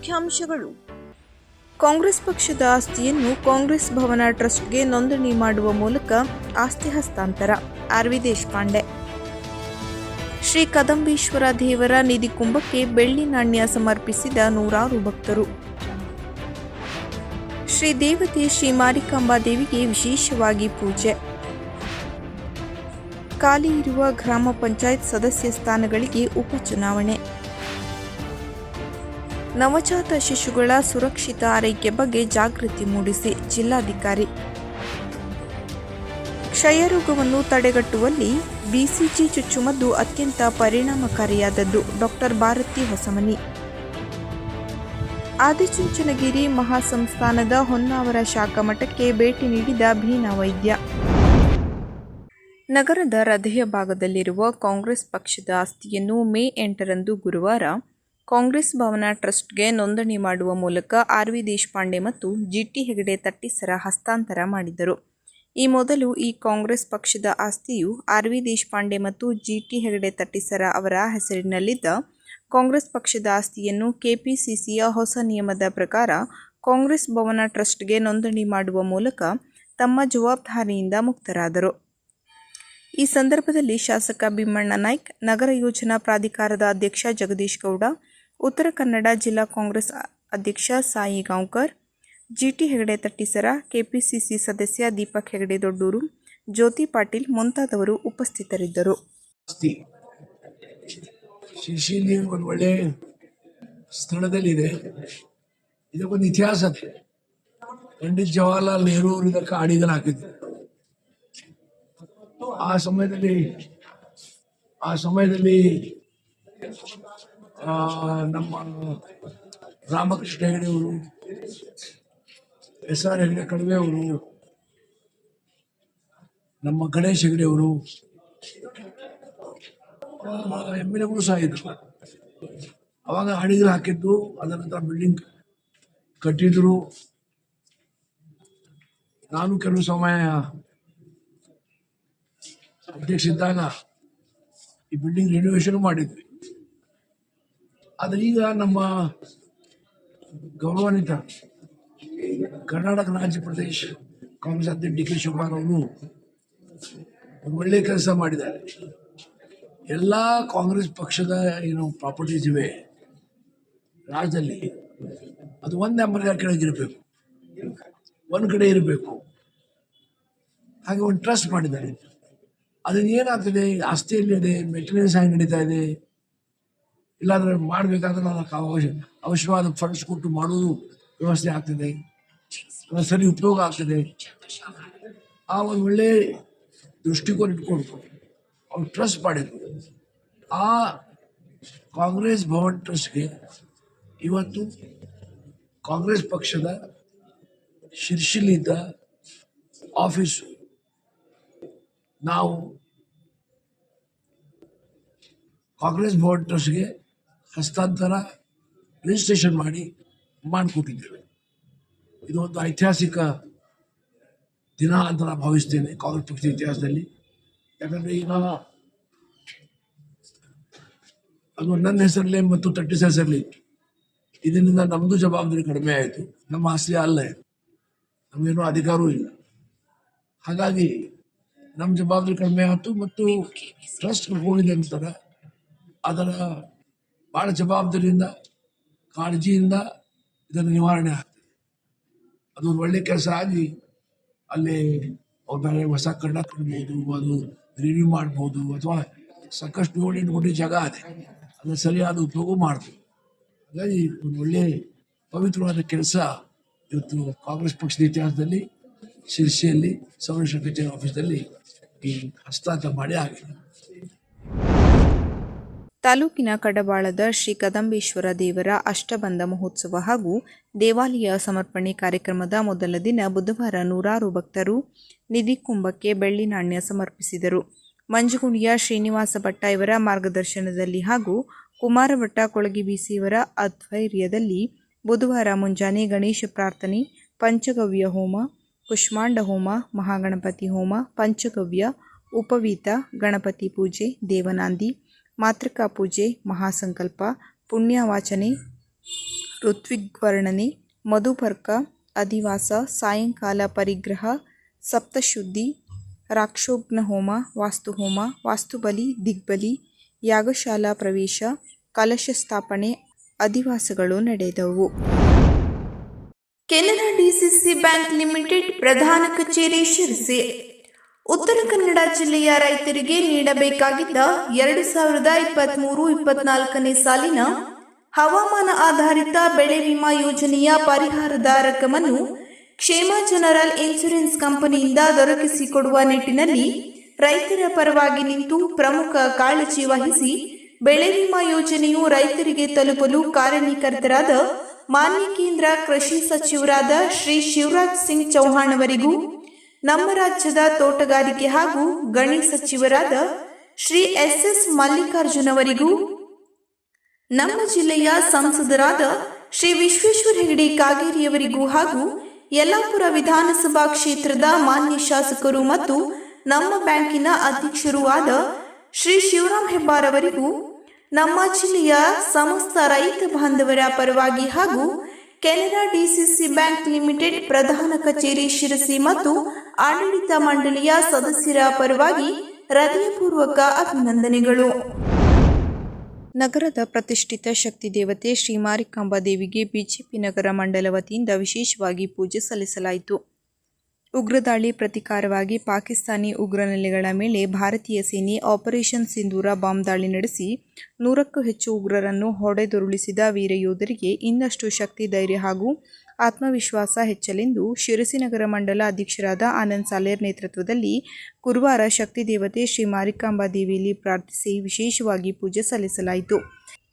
ಮುಖ್ಯಾಂಶಗಳು. ಕಾಂಗ್ರೆಸ್ ಪಕ್ಷದ ಆಸ್ತಿಯನ್ನು ಕಾಂಗ್ರೆಸ್ ಭವನ ಟ್ರಸ್ಟ್ಗೆ ನೋಂದಣಿ ಮಾಡುವ ಮೂಲಕ ಆಸ್ತಿ ಹಸ್ತಾಂತರ. ಆರ್ವಿ ದೇಶಪಾಂಡೆ. ಶ್ರೀ ಕದಂಬೇಶ್ವರ ದೇವರ ನಿಧಿ ಕುಂಭಕ್ಕೆ ಬೆಳ್ಳಿ ನಾಣ್ಯ ಸಮರ್ಪಿಸಿದ ನೂರಾರು ಭಕ್ತರು. ಶ್ರೀ ದೇವತೆ ಶ್ರೀ ಮಾರಿಕಾಂಬಾ ದೇವಿಗೆ ವಿಶೇಷವಾಗಿ ಪೂಜೆ. ಖಾಲಿ ಇರುವ ಗ್ರಾಮ ಪಂಚಾಯತ್ ಸದಸ್ಯ ಸ್ಥಾನಗಳಿಗೆ ಉಪಚುನಾವಣೆ ನವಜಾತ ಶಿಶುಗಳ ಸುರಕ್ಷಿತ ಆರೈಕೆ ಬಗ್ಗೆ ಜಾಗೃತಿ ಮೂಡಿಸಿ ಜಿಲ್ಲಾಧಿಕಾರಿ. ಕ್ಷಯರೋಗವನ್ನು ತಡೆಗಟ್ಟುವಲ್ಲಿ ಬಿಸಿಜಿ ಚುಚ್ಚುಮದ್ದು ಅತ್ಯಂತ ಪರಿಣಾಮಕಾರಿಯಾದದ್ದು ಡಾಕ್ಟರ್ ಭಾರತಿ ಹೊಸಮನಿ. ಆದಿಚುಂಚನಗಿರಿ ಮಹಾಸಂಸ್ಥಾನದ ಹೊನ್ನಾವರ ಶಾಖಾ ಮಠಕ್ಕೆ ಭೇಟಿ ನೀಡಿದ ಭೀನಾ ವೈದ್ಯ. ನಗರದ ಹೃದಯ ಭಾಗದಲ್ಲಿರುವ ಕಾಂಗ್ರೆಸ್ ಪಕ್ಷದ ಆಸ್ತಿಯನ್ನು ಮೇ ಎಂಟರಂದು ಗುರುವಾರ ಕಾಂಗ್ರೆಸ್ ಭವನ ಟ್ರಸ್ಟ್ಗೆ ನೋಂದಣಿ ಮಾಡುವ ಮೂಲಕ ಆರ್ ವಿ ದೇಶಪಾಂಡೆ ಮತ್ತು ಜಿಟಿ ಹೆಗಡೆ ತಟ್ಟಿಸರ ಹಸ್ತಾಂತರ ಮಾಡಿದರು ಈ ಮೊದಲು ಈ ಕಾಂಗ್ರೆಸ್ ಪಕ್ಷದ ಆಸ್ತಿಯು ಆರ್ ವಿ ದೇಶಪಾಂಡೆ ಮತ್ತು ಜಿಟಿ ಹೆಗಡೆ ತಟ್ಟಿಸರ ಅವರ ಹೆಸರಿನಲ್ಲಿದ್ದ ಕಾಂಗ್ರೆಸ್ ಪಕ್ಷದ ಆಸ್ತಿಯನ್ನು ಕೆಪಿಸಿಸಿಯ ಹೊಸ ನಿಯಮದ ಪ್ರಕಾರ ಕಾಂಗ್ರೆಸ್ ಭವನ ಟ್ರಸ್ಟ್ಗೆ ನೋಂದಣಿ ಮಾಡುವ ಮೂಲಕ ತಮ್ಮ ಜವಾಬ್ದಾರಿಯಿಂದ ಮುಕ್ತರಾದರು. ಈ ಸಂದರ್ಭದಲ್ಲಿ ಶಾಸಕ ಭೀಮಣ್ಣ ನಾಯ್ಕ್, ನಗರ ಯೋಜನಾ ಪ್ರಾಧಿಕಾರದ ಅಧ್ಯಕ್ಷ ಜಗದೀಶ್ ಗೌಡ ಉತ್ತರ ಕನ್ನಡ ಜಿಲ್ಲಾ ಕಾಂಗ್ರೆಸ್ ಅಧ್ಯಕ್ಷ ಸಾಯಿ ಗಾಂವ್ಕರ್ ಜಿಟಿ ಹೆಗಡೆ ತಟ್ಟಿಸರ ಕೆಪಿಸಿಸಿ ಸದಸ್ಯ ದೀಪಕ್ ಹೆಗಡೆ ದೊಡ್ಡೂರು, ಜ್ಯೋತಿ ಪಾಟೀಲ್ ಮುಂತಾದವರು ಉಪಸ್ಥಿತರಿದ್ದರು. ಒಂದು ಒಳ್ಳೆ ಸ್ಥಳದಲ್ಲಿದೆ. ಇದಕ್ಕೊಂದು ಇತಿಹಾಸ ಪಂಡಿತ್ ಜವಾಹರ್ಲಾಲ್ ನೆಹರು ಇದಕ್ಕೆ ಅಡಿಗಲ್ ಹಾಕಿದ್ರು. ಆ ಸಮಯದಲ್ಲಿ ಆ ಸಮಯದಲ್ಲಿ ನಮ್ಮ ರಾಮಕೃಷ್ಣ ಹೆಗಡೆಯವರು ಎಸ್ ಆರ್ ಹೆಗಡೆ ಕಡಿಮೆ ಅವರು ನಮ್ಮ ಗಣೇಶ್ ಹೆಗಡೆಯವರು ಎಂ ಎಲ್ ಎಗಳು ಸಹ ಇದ್ರು ಅವಾಗ ಅಡಿಗಲ್ ಹಾಕಿದ್ದು, ಅದರ ನಂತರ ಬಿಲ್ಡಿಂಗ್ ಕಟ್ಟಿದ್ರು. ನಾನು ಕೆಲವು ಸಮಯ ಅಧ್ಯಕ್ಷ ಇದ್ದಾಗ ಈ ಬಿಲ್ಡಿಂಗ್ ರಿನೋವೇಷನ್ ಮಾಡಿದ್ವಿ. ಆದ್ರೆ ಈಗ ನಮ್ಮ ಗೌರವಾನ್ವಿತ ಕರ್ನಾಟಕ ರಾಜ್ಯ ಪ್ರದೇಶ ಕಾಂಗ್ರೆಸ್ ಅಧ್ಯಕ್ಷ ಡಿ ಕೆ ಶಿವಕುಮಾರ್ ಅವರು ಒಂದು ಒಳ್ಳೆ ಕೆಲಸ ಮಾಡಿದ್ದಾರೆ. ಎಲ್ಲ ಕಾಂಗ್ರೆಸ್ ಪಕ್ಷದ ಏನು ಪ್ರಾಪರ್ಟೀಸ್ ಇವೆ. ರಾಜ್ಯದಲ್ಲಿ ಅದು ಒಂದು ಎಂಬರ್ಗ ಕೆಳಗಿರಬೇಕು ಒಂದು ಕಡೆ ಇರಬೇಕು. ಹಾಗೆ ಒಂದು ಟ್ರಸ್ಟ್ ಮಾಡಿದ್ದಾರೆ. ಅದನ್ನ ಏನಾಗ್ತದೆ? ಆಸ್ತಿಯಲ್ಲಿ ಇದೆ ಮೆಟೀರಿಯಲ್ಸ್ ಆಗಿ ನಡೀತಾ ಇದೆ? ಇಲ್ಲಾಂದ್ರೆ ಮಾಡಬೇಕಾದ್ರೆ ಅದಕ್ಕೆ ಅವಶ್ಯ ಅವಶ್ಯವಾದ ಫಂಡ್ಸ್ ಕೊಟ್ಟು ಮಾಡೋದು ವ್ಯವಸ್ಥೆ ಆಗ್ತದೆ. ಸರಿ ಉಪಯೋಗ ಆಗ್ತದೆ. ಆ ಒಂದು ಒಳ್ಳೆ ದೃಷ್ಟಿಕೋನ ಇಟ್ಕೊಂಡು ಅವ್ರು ಟ್ರಸ್ಟ್ ಮಾಡಿದ್ರು. ಆ ಕಾಂಗ್ರೆಸ್ ಭವನ್ ಟ್ರಸ್ಟ್ಗೆ ಇವತ್ತು ಕಾಂಗ್ರೆಸ್ ಪಕ್ಷದ ಶಿರ್ಷಿಲಿದ್ದ ಆಫೀಸು ನಾವು ಕಾಂಗ್ರೆಸ್ ಭವನ್ ಟ್ರಸ್ಟ್ಗೆ ಹಸ್ತಾಂತರ ರಿಜಿಸ್ಟ್ರೇಷನ್ ಮಾಡಿ ಮಾಡಿಕೊಟ್ಟಿದ್ದೇವೆ. ಇದು ಒಂದು ಐತಿಹಾಸಿಕ ದಿನ ಅಂತ ನಾನು ಭಾವಿಸ್ತೇನೆ ಕಾಂಗ್ರೆಸ್ ಪಕ್ಷದ ಇತಿಹಾಸದಲ್ಲಿ. ಯಾಕಂದರೆ ಈಗ ಅದು ನನ್ನ ಹೆಸರಲ್ಲೇ ಮತ್ತು ತಟ್ಟಿಸ್ ಹೆಸರಲ್ಲಿ ಇತ್ತು. ಇದರಿಂದ ನಮ್ಮದು ಜವಾಬ್ದಾರಿ ಕಡಿಮೆ ಆಯಿತು. ನಮ್ಮ ಆಸ್ತಿ ಅಲ್ಲ. ನಮಗೇನು ಅಧಿಕಾರವೂ ಇಲ್ಲ. ಹಾಗಾಗಿ ನಮ್ಮ ಜವಾಬ್ದಾರಿ ಕಡಿಮೆ ಆಯಿತು ಮತ್ತು ಟ್ರಸ್ಟ್ ಹೋಗಿದೆ ನಂತರ ಅದರ ಭಾಳ ಜವಾಬ್ದಾರಿಯಿಂದ, ಕಾಳಜಿಯಿಂದ ಇದನ್ನು ನಿವಾರಣೆ ಆಗ್ತದೆ. ಒಂದು ಒಳ್ಳೆ ಕೆಲಸ ಆಗಿ ಅಲ್ಲಿ ಅವ್ರ ಮೇಲೆ ಹೊಸ ಕನ್ನಡ ಕಟ್ಬೋದು ಅದು ರಿವ್ಯೂ ಮಾಡ್ಬೋದು ಅಥವಾ ಸಾಕಷ್ಟು ನೋಡಿ ನೋಡಿ ಜಾಗ ಅದೇ. ಅದನ್ನ ಸರಿಯಾದ ಉಪಯೋಗ ಮಾಡ್ಬೋದು. ಹಾಗಾಗಿ ಒಂದು ಒಳ್ಳೆ ಪವಿತ್ರವಾದ ಕೆಲಸ ಇವತ್ತು ಕಾಂಗ್ರೆಸ್ ಪಕ್ಷದ ಇತಿಹಾಸದಲ್ಲಿ, ಶಿರ್ಸಿಯಲ್ಲಿ, ಸಂರಕ್ಷಣಾ ಕಚೇರಿ ಆಫೀಸಲ್ಲಿ ಈ ಹಸ್ತಾಂತರ ಮಾಡಿ ಆಗಿದೆ ತಾಲೂಕಿನ ಕಡಬಾಳದ ಶ್ರೀ ಕದಂಬೇಶ್ವರ ದೇವರ ಅಷ್ಟಬಂಧ ಮಹೋತ್ಸವ ಹಾಗೂ ದೇವಾಲಯ ಸಮರ್ಪಣೆ ಕಾರ್ಯಕ್ರಮದ ಮೊದಲ ದಿನ ಬುಧವಾರ ನೂರಾರು ಭಕ್ತರು ನಿಧಿ ಕುಂಭಕ್ಕೆ ಬೆಳ್ಳಿ ನಾಣ್ಯ ಸಮರ್ಪಿಸಿದರು. ಮಂಜುಗುಣಿಯ ಶ್ರೀನಿವಾಸ ಭಟ್ಟ ಇವರ ಮಾರ್ಗದರ್ಶನದಲ್ಲಿ ಹಾಗೂ ಕುಮಾರಭಟ್ಟ ಕೊಳಗಿ ಬೀಸಿಯವರ ಅಧ್ವೈರ್ಯದಲ್ಲಿ ಬುಧವಾರ ಮುಂಜಾನೆ ಗಣೇಶ ಪ್ರಾರ್ಥನೆ, ಪಂಚಗವ್ಯ ಹೋಮ, ಕುಷ್ಮಾಂಡ ಹೋಮ, ಮಹಾಗಣಪತಿ ಹೋಮ, ಪಂಚಗವ್ಯ, ಉಪವೀತ, ಗಣಪತಿ ಪೂಜೆ, ದೇವನಾಂದಿ ಮಾತೃಕಾ ಪೂಜೆ, ಮಹಾಸಂಕಲ್ಪ, ಪುಣ್ಯವಾಚನೆ, ಋತ್ವಿಗ್ವರ್ಣನೆ, ಮಧುಪರ್ಕ, ಅಧಿವಾಸ, ಸಾಯಂಕಾಲ ಪರಿಗ್ರಹ, ಸಪ್ತಶುದ್ಧಿ ರಾಕ್ಷೋಘ್ನಹೋಮ ವಾಸ್ತುಹೋಮ, ವಾಸ್ತುಬಲಿ, ದಿಗ್ಬಲಿ, ಯಾಗಶಾಲಾ ಪ್ರವೇಶ, ಕಲಶ ಸ್ಥಾಪನೆ ಅಧಿವಾಸಗಳು ನಡೆದವು. ಕೆನರಾ ಡಿಸಿಸಿ ಬ್ಯಾಂಕ್ ಲಿಮಿಟೆಡ್ ಪ್ರಧಾನ ಕಚೇರಿ ಶಿರಸಿ. ಉತ್ತರ ಕನ್ನಡ ಜಿಲ್ಲೆಯ ರೈತರಿಗೆ ನೀಡಬೇಕಾಗಿದ್ದ ಎರಡು ಸಾವಿರದ ಇಪ್ಪತ್ಮೂರು ಇಪ್ಪತ್ನಾಲ್ಕನೇ ಸಾಲಿನ ಹವಾಮಾನ ಆಧಾರಿತ ಬೆಳೆ ವಿಮಾ ಯೋಜನೆಯ ಪರಿಹಾರದ ರಕಮನ್ನು ಕ್ಷೇಮ ಜನರಲ್ ಇನ್ಶೂರೆನ್ಸ್ ಕಂಪನಿಯಿಂದ ದೊರಕಿಸಿಕೊಡುವ ನಿಟ್ಟಿನಲ್ಲಿ ರೈತರ ಪರವಾಗಿ ನಿಂತು ಪ್ರಮುಖ ಕಾಳಜಿ ವಹಿಸಿ ಬೆಳೆ ವಿಮಾ ಯೋಜನೆಯು ರೈತರಿಗೆ ತಲುಪಲು ಕಾರ್ಯನಿಕರ್ತರಾದ ಮಾನ್ಯ ಕೇಂದ್ರ ಕೃಷಿ ಸಚಿವರಾದ ಶ್ರೀ ಶಿವರಾಜ್ ಸಿಂಗ್ ಚೌಹಾಣ್ ಅವರಿಗೂ ನಮ್ಮ ರಾಜ್ಯದ ತೋಟಗಾರಿಕೆ ಹಾಗೂ ಗಣಿ ಸಚಿವರಾದ ಶ್ರೀ ಎಸ್ ಎಸ್ ಮಲ್ಲಿಕಾರ್ಜುನ್ ಅವರಿಗೂ, ನಮ್ಮ ಜಿಲ್ಲೆಯ ಸಂಸದರಾದ ಶ್ರೀ ವಿಶ್ವೇಶ್ವರ ಹೆಗಡೆ ಕಾಗೇರಿಯವರಿಗೂ ಹಾಗೂ ಯಲ್ಲಾಪುರ ವಿಧಾನಸಭಾ ಕ್ಷೇತ್ರದ ಮಾನ್ಯ ಶಾಸಕರು ಮತ್ತು ನಮ್ಮ ಬ್ಯಾಂಕಿನ ಅಧ್ಯಕ್ಷರೂ ಆದ ಶ್ರೀ ಶಿವರಾಮ್ ಹೆಬ್ಬಾರ್ ಅವರಿಗೂ, ನಮ್ಮ ಜಿಲ್ಲೆಯ ಸಮಸ್ತ ರೈತ ಬಾಂಧವರ ಪರವಾಗಿ ಹಾಗೂ ಕೆನರಾ ಡಿಸಿಸಿ ಬ್ಯಾಂಕ್ ಲಿಮಿಟೆಡ್ ಪ್ರಧಾನ ಕಚೇರಿ ಶಿರಸಿ ಮತ್ತು ಆಡಳಿತ ಮಂಡಳಿಯ ಸದಸ್ಯರ ಪರವಾಗಿ ಹೃದಯಪೂರ್ವಕ ಅಭಿನಂದನೆಗಳು. ನಗರದ ಪ್ರತಿಷ್ಠಿತ ಶಕ್ತಿ ದೇವತೆ ಶ್ರೀ ಮಾರಿಕಾಂಬಾ ದೇವಿಗೆ ಬಿಜೆಪಿ ನಗರ ಮಂಡಲ ವತಿಯಿಂದ ವಿಶೇಷವಾಗಿ ಪೂಜೆ ಸಲ್ಲಿಸಲಾಯಿತು. ಉಗ್ರದಾಳಿ ಪ್ರತಿಕಾರವಾಗಿ ಪಾಕಿಸ್ತಾನಿ ಉಗ್ರ ನೆಲೆಗಳ ಮೇಲೆ ಭಾರತೀಯ ಸೇನೆ ಆಪರೇಷನ್ ಸಿಂಧೂರ ಬಾಂಬ್ ದಾಳಿ ನಡೆಸಿ ನೂರಕ್ಕೂ ಹೆಚ್ಚು ಉಗ್ರರನ್ನು ಹೊಡೆದುರುಳಿಸಿದ ವೀರ ಯೋಧರಿಗೆ ಇನ್ನಷ್ಟು ಶಕ್ತಿ, ಧೈರ್ಯ ಹಾಗೂ ಆತ್ಮವಿಶ್ವಾಸ ಹೆಚ್ಚಲೆಂದು ಶಿರಸಿನಗರ ಮಂಡಲ ಅಧ್ಯಕ್ಷರಾದ ಆನಂದ್ ಸಾಲೇರ್ ನೇತೃತ್ವದಲ್ಲಿ ಗುರುವಾರ ಶಕ್ತಿ ದೇವತೆ ಶ್ರೀ ಮಾರಿಕಾಂಬಾ ದೇವಿಯಲ್ಲಿ ಪ್ರಾರ್ಥಿಸಿ ವಿಶೇಷವಾಗಿ ಪೂಜೆ ಸಲ್ಲಿಸಲಾಯಿತು.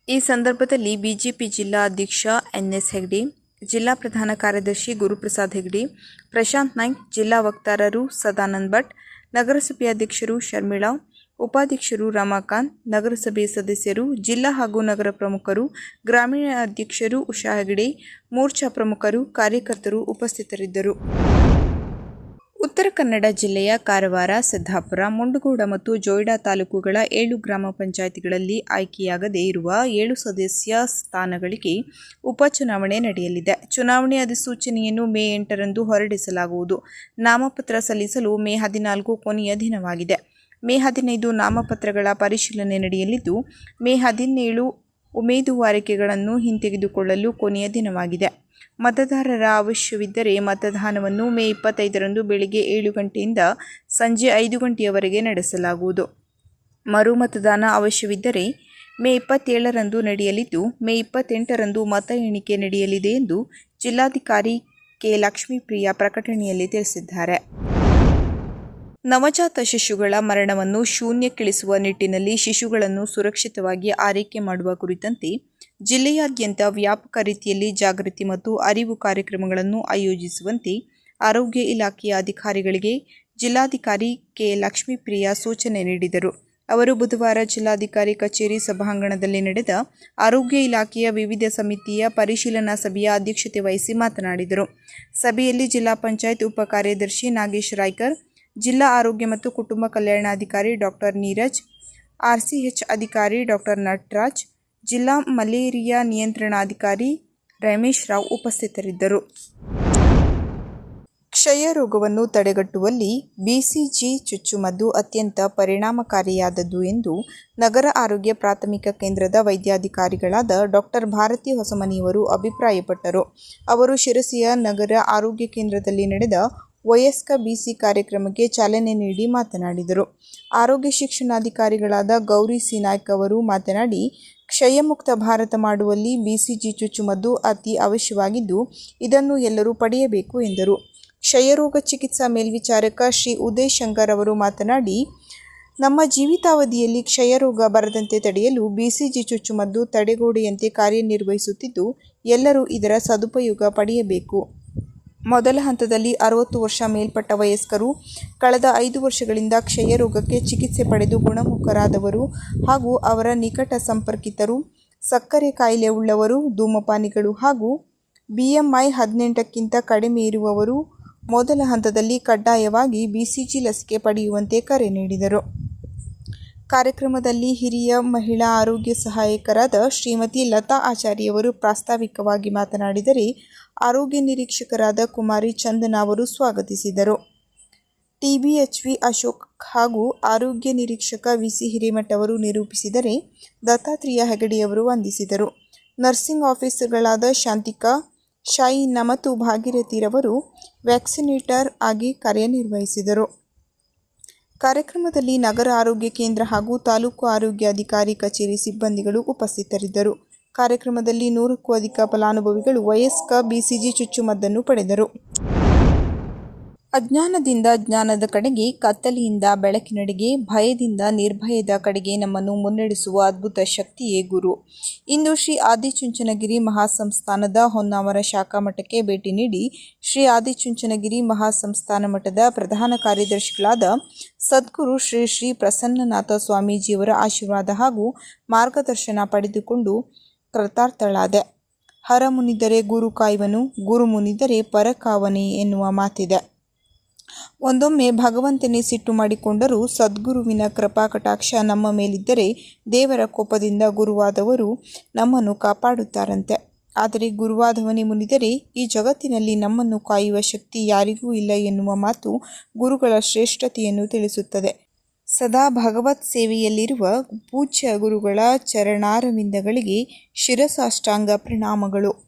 ಈ ಸಂದರ್ಭದಲ್ಲಿ ಬಿಜೆಪಿ ಜಿಲ್ಲಾ ಅಧ್ಯಕ್ಷ ಎನ್ಎಸ್ ಹೆಗ್ಡೆ, ಜಿಲ್ಲಾ ಪ್ರಧಾನ ಕಾರ್ಯದರ್ಶಿ ಗುರುಪ್ರಸಾದ್ ಹೆಗ್ಡೆ, ಪ್ರಶಾಂತ್ ನಾಯ್ಕ್, ಜಿಲ್ಲಾ ವಕ್ತಾರರು ಸದಾನಂದ್ ಭಟ್, ನಗರಸಭೆ ಅಧ್ಯಕ್ಷರು ಶರ್ಮಿಳಾ ಉಪಾಧ್ಯಕ್ಷರು ರಮಾಕಾಂತ್, ನಗರಸಭೆ ಸದಸ್ಯರು, ಜಿಲ್ಲಾ ಹಾಗೂ ನಗರ ಪ್ರಮುಖರು ಗ್ರಾಮೀಣ ಅಧ್ಯಕ್ಷರು ಉಷಾ ಹೆಗಡೆ, ಮೋರ್ಚಾ ಪ್ರಮುಖರು, ಕಾರ್ಯಕರ್ತರು ಉಪಸ್ಥಿತರಿದ್ದರು. ಉತ್ತರ ಕನ್ನಡ ಜಿಲ್ಲೆಯ ಕಾರವಾರ, ಸಿದ್ದಾಪುರ, ಮುಂಡಗೋಡ ಮತ್ತು ಜೋಯಿಡಾ ತಾಲೂಕುಗಳ ಏಳು ಗ್ರಾಮ ಪಂಚಾಯಿತಿಗಳಲ್ಲಿ ಆಯ್ಕೆಯಾಗದೇ ಇರುವ ಏಳು ಸದಸ್ಯ ಸ್ಥಾನಗಳಿಗೆ ಉಪಚುನಾವಣೆ ನಡೆಯಲಿದೆ. ಚುನಾವಣೆ ಅಧಿಸೂಚನೆಯನ್ನು ಮೇ ಎಂಟರಂದು ಹೊರಡಿಸಲಾಗುವುದು. ನಾಮಪತ್ರ ಸಲ್ಲಿಸಲು ಮೇ ಹದಿನಾಲ್ಕು ಕೊನೆಯ ದಿನವಾಗಿದೆ. ಮೇ ಹದಿನೈದು ನಾಮಪತ್ರಗಳ ಪರಿಶೀಲನೆ ನಡೆಯಲಿದ್ದು, ಮೇ ಹದಿನೇಳು ಉಮೇದುವಾರಿಕೆಗಳನ್ನು ಹಿಂತೆಗೆದುಕೊಳ್ಳಲು ಕೊನೆಯ ದಿನವಾಗಿದೆ. ಮತದಾರರ ಅವಶ್ಯವಿದ್ದರೆ ಮತದಾನವನ್ನು ಮೇ ಇಪ್ಪತ್ತೈದರಂದು ಬೆಳಗ್ಗೆ ಏಳು ಗಂಟೆಯಿಂದ ಸಂಜೆ ಐದು ಗಂಟೆಯವರೆಗೆ ನಡೆಸಲಾಗುವುದು. ಮರು ಮತದಾನ ಅವಶ್ಯವಿದ್ದರೆ ಮೇ ಇಪ್ಪತ್ತೇಳರಂದು ನಡೆಯಲಿದ್ದು, ಮೇ ಇಪ್ಪತ್ತೆಂಟರಂದು ಮತ ಎಣಿಕೆ ನಡೆಯಲಿದೆ ಎಂದು ಜಿಲ್ಲಾಧಿಕಾರಿ ಕೆ ಲಕ್ಷ್ಮೀಪ್ರಿಯ ಪ್ರಕಟಣೆಯಲ್ಲಿ ತಿಳಿಸಿದ್ದಾರೆ. ನವಜಾತ ಶಿಶುಗಳ ಮರಣವನ್ನು ಶೂನ್ಯಕ್ಕಿಳಿಸುವ ನಿಟ್ಟಿನಲ್ಲಿ ಶಿಶುಗಳನ್ನು ಸುರಕ್ಷಿತವಾಗಿ ಆರೈಕೆ ಮಾಡುವ ಕುರಿತಂತೆ ಜಿಲ್ಲೆಯಾದ್ಯಂತ ವ್ಯಾಪಕ ರೀತಿಯಲ್ಲಿ ಜಾಗೃತಿ ಮತ್ತು ಅರಿವು ಕಾರ್ಯಕ್ರಮಗಳನ್ನು ಆಯೋಜಿಸುವಂತೆ ಆರೋಗ್ಯ ಇಲಾಖೆಯ ಅಧಿಕಾರಿಗಳಿಗೆ ಜಿಲ್ಲಾಧಿಕಾರಿ ಕೆ. ಲಕ್ಷ್ಮೀಪ್ರಿಯ ಸೂಚನೆ ನೀಡಿದರು. ಅವರು ಬುಧವಾರ ಜಿಲ್ಲಾಧಿಕಾರಿ ಕಚೇರಿ ಸಭಾಂಗಣದಲ್ಲಿ ನಡೆದ ಆರೋಗ್ಯ ಇಲಾಖೆಯ ವಿವಿಧ ಸಮಿತಿಯ ಪರಿಶೀಲನಾ ಸಭೆಯ ಅಧ್ಯಕ್ಷತೆ ವಹಿಸಿ ಮಾತನಾಡಿದರು. ಸಭೆಯಲ್ಲಿ ಜಿಲ್ಲಾ ಪಂಚಾಯತ್ ಉಪ ಕಾರ್ಯದರ್ಶಿ ನಾಗೇಶ್ ರಾಯ್ಕರ್ ಜಿಲ್ಲಾ ಆರೋಗ್ಯ ಮತ್ತು ಕುಟುಂಬ ಕಲ್ಯಾಣಾಧಿಕಾರಿ ಡಾಕ್ಟರ್ ನೀರಜ್, ಆರ್ಸಿಎಚ್ ಅಧಿಕಾರಿ ಡಾಕ್ಟರ್ ನಟರಾಜ್, ಜಿಲ್ಲಾ ಮಲೇರಿಯಾ ನಿಯಂತ್ರಣಾಧಿಕಾರಿ ರಮೇಶ್ ರಾವ್ ಉಪಸ್ಥಿತರಿದ್ದರು. ಕ್ಷಯ ರೋಗವನ್ನು ತಡೆಗಟ್ಟುವಲ್ಲಿ ಬಿಸಿಜಿ ಚುಚ್ಚುಮದ್ದು ಅತ್ಯಂತ ಪರಿಣಾಮಕಾರಿಯಾದದ್ದು ಎಂದು ನಗರ ಆರೋಗ್ಯ ಪ್ರಾಥಮಿಕ ಕೇಂದ್ರದ ವೈದ್ಯಾಧಿಕಾರಿಗಳಾದ ಡಾಕ್ಟರ್ ಭಾರತಿ ಹೊಸಮನಿಯವರು ಅಭಿಪ್ರಾಯಪಟ್ಟರು. ಅವರು ಶಿರಸಿಯ ನಗರ ಆರೋಗ್ಯ ಕೇಂದ್ರದಲ್ಲಿ ನಡೆದ ವಯಸ್ಕ ಬಿಸಿ ಕಾರ್ಯಕ್ರಮಕ್ಕೆ ಚಾಲನೆ ನೀಡಿ ಮಾತನಾಡಿದರು. ಆರೋಗ್ಯ ಶಿಕ್ಷಣಾಧಿಕಾರಿಗಳಾದ ಗೌರಿ ಸಿ ನಾಯ್ಕ್ ಅವರು ಮಾತನಾಡಿ, ಕ್ಷಯಮುಕ್ತ ಭಾರತ ಮಾಡುವಲ್ಲಿ ಬಿಸಿಜಿ ಚುಚ್ಚುಮದ್ದು ಅತಿ ಅವಶ್ಯವಾಗಿದ್ದು, ಇದನ್ನು ಎಲ್ಲರೂ ಪಡೆಯಬೇಕು ಎಂದರು. ಕ್ಷಯರೋಗ ಚಿಕಿತ್ಸಾ ಮೇಲ್ವಿಚಾರಕ ಶ್ರೀ ಉದಯ್ ಶಂಕರ್ ಅವರು ಮಾತನಾಡಿ, ನಮ್ಮ ಜೀವಿತಾವಧಿಯಲ್ಲಿ ಕ್ಷಯರೋಗ ಬರದಂತೆ ತಡೆಯಲು ಬಿಸಿಜಿ ಚುಚ್ಚುಮದ್ದು ತಡೆಗೋಡೆಯಂತೆ ಕಾರ್ಯನಿರ್ವಹಿಸುತ್ತಿದ್ದು, ಎಲ್ಲರೂ ಇದರ ಸದುಪಯೋಗ ಪಡೆಯಬೇಕು. ಮೊದಲ ಹಂತದಲ್ಲಿ ಅರವತ್ತು ವರ್ಷ ಮೇಲ್ಪಟ್ಟ ವಯಸ್ಕರು ಕಳೆದ ಐದು ವರ್ಷಗಳಿಂದ ಕ್ಷಯ ರೋಗಕ್ಕೆ ಚಿಕಿತ್ಸೆ ಪಡೆದು ಗುಣಮುಖರಾದವರು ಹಾಗೂ ಅವರ ನಿಕಟ ಸಂಪರ್ಕಿತರು, ಸಕ್ಕರೆ ಕಾಯಿಲೆ ಉಳ್ಳವರು, ಧೂಮಪಾನಿಗಳು ಹಾಗೂ ಬಿಎಂಐ ಹದಿನೆಂಟಕ್ಕಿಂತ ಕಡಿಮೆ ಇರುವವರು ಮೊದಲ ಹಂತದಲ್ಲಿ ಕಡ್ಡಾಯವಾಗಿ ಬಿಸಿಜಿ ಲಸಿಕೆ ಪಡೆಯುವಂತೆ ಕರೆ ನೀಡಿದರು. ಕಾರ್ಯಕ್ರಮದಲ್ಲಿ ಹಿರಿಯ ಮಹಿಳಾ ಆರೋಗ್ಯ ಸಹಾಯಕರಾದ ಶ್ರೀಮತಿ ಲತಾ ಆಚಾರ್ಯವರು ಪ್ರಾಸ್ತಾವಿಕವಾಗಿ ಮಾತನಾಡಿದರೆ ಆರೋಗ್ಯ ನಿರೀಕ್ಷಕರಾದ ಕುಮಾರಿ ಚಂದನ ಅವರು ಸ್ವಾಗತಿಸಿದರು. ಟಿಬಿಎಚ್ವಿ ಅಶೋಕ್ ಹಾಗೂ ಆರೋಗ್ಯ ನಿರೀಕ್ಷಕ ವಿಸಿ ಹಿರೇಮಠ ಅವರು ನಿರೂಪಿಸಿದರೆ ದತ್ತಾತ್ರೇಯ ಹೆಗಡೆಯವರು ವಂದಿಸಿದರು. ನರ್ಸಿಂಗ್ ಆಫೀಸರ್ಗಳಾದ ಶಾಂತಿಕಾ, ಶಾಯಿ ನಮತು ಭಾಗೀರಥಿರವರು ವ್ಯಾಕ್ಸಿನೇಟರ್ ಆಗಿ ಕಾರ್ಯನಿರ್ವಹಿಸಿದರು. ಕಾರ್ಯಕ್ರಮದಲ್ಲಿ ನಗರ ಆರೋಗ್ಯ ಕೇಂದ್ರ ಹಾಗೂ ತಾಲೂಕು ಆರೋಗ್ಯ ಅಧಿಕಾರಿ ಕಚೇರಿ ಸಿಬ್ಬಂದಿಗಳು ಉಪಸ್ಥಿತರಿದ್ದರು. ಕಾರ್ಯಕ್ರಮದಲ್ಲಿ ನೂರಕ್ಕೂ ಅಧಿಕ ಫಲಾನುಭವಿಗಳು ವಯಸ್ಕ ಬಿಸಿಜಿ ಚುಚ್ಚುಮದ್ದನ್ನು ಪಡೆದರು. ಅಜ್ಞಾನದಿಂದ ಜ್ಞಾನದ ಕಡೆಗೆ, ಕತ್ತಲೆಯಿಂದ ಬೆಳಕಿನಡೆಗೆ, ಭಯದಿಂದ ನಿರ್ಭಯದ ಕಡೆಗೆ ನಮ್ಮನ್ನು ಮುನ್ನಡೆಸುವ ಅದ್ಭುತ ಶಕ್ತಿಯೇ ಗುರು. ಇಂದು ಶ್ರೀ ಆದಿಚುಂಚನಗಿರಿ ಮಹಾಸಂಸ್ಥಾನದ ಹೊನ್ನಾವರ ಶಾಖಾ ಮಠಕ್ಕೆ ಭೇಟಿ ನೀಡಿ, ಶ್ರೀ ಆದಿಚುಂಚನಗಿರಿ ಮಹಾಸಂಸ್ಥಾನ ಮಠದ ಪ್ರಧಾನ ಕಾರ್ಯದರ್ಶಿಗಳಾದ ಸದ್ಗುರು ಶ್ರೀ ಶ್ರೀ ಪ್ರಸನ್ನನಾಥ ಸ್ವಾಮೀಜಿಯವರ ಆಶೀರ್ವಾದ ಹಾಗೂ ಮಾರ್ಗದರ್ಶನ ಪಡೆದುಕೊಂಡು ಕೃತಾರ್ಥಳಾದೆ. ಹರ ಮುನಿದರೆ ಗುರು ಕಾಯುವನು ಗುರು ಮುನಿದರೆ ಪರಕಾವನೆ ಎನ್ನುವ ಮಾತಿದೆ. ಒಂದೊಮ್ಮೆ ಭಗವಂತನೇ ಸಿಟ್ಟು ಮಾಡಿಕೊಂಡರೂ ಸದ್ಗುರುವಿನ ಕೃಪಾ ಕಟಾಕ್ಷ ನಮ್ಮ ಮೇಲಿದ್ದರೆ ದೇವರ ಕೋಪದಿಂದ ಗುರುವಾದವರು ನಮ್ಮನ್ನು ಕಾಪಾಡುತ್ತಾರಂತೆ. ಆದರೆ ಗುರುವಾದವನೇ ಮುನಿದರೆ ಈ ಜಗತ್ತಿನಲ್ಲಿ ನಮ್ಮನ್ನು ಕಾಯುವ ಶಕ್ತಿ ಯಾರಿಗೂ ಇಲ್ಲ ಎನ್ನುವ ಮಾತು ಗುರುಗಳ ಶ್ರೇಷ್ಠತೆಯನ್ನು ತಿಳಿಸುತ್ತದೆ. ಸದಾ ಭಗವತ್ ಸೇವೆಯಲ್ಲಿರುವ ಪೂಜ್ಯ ಗುರುಗಳ ಚರಣಾರವಿಂದಗಳಿಗೆ ಶಿರಸಾಷ್ಟಾಂಗ ಪ್ರಣಾಮಗಳು.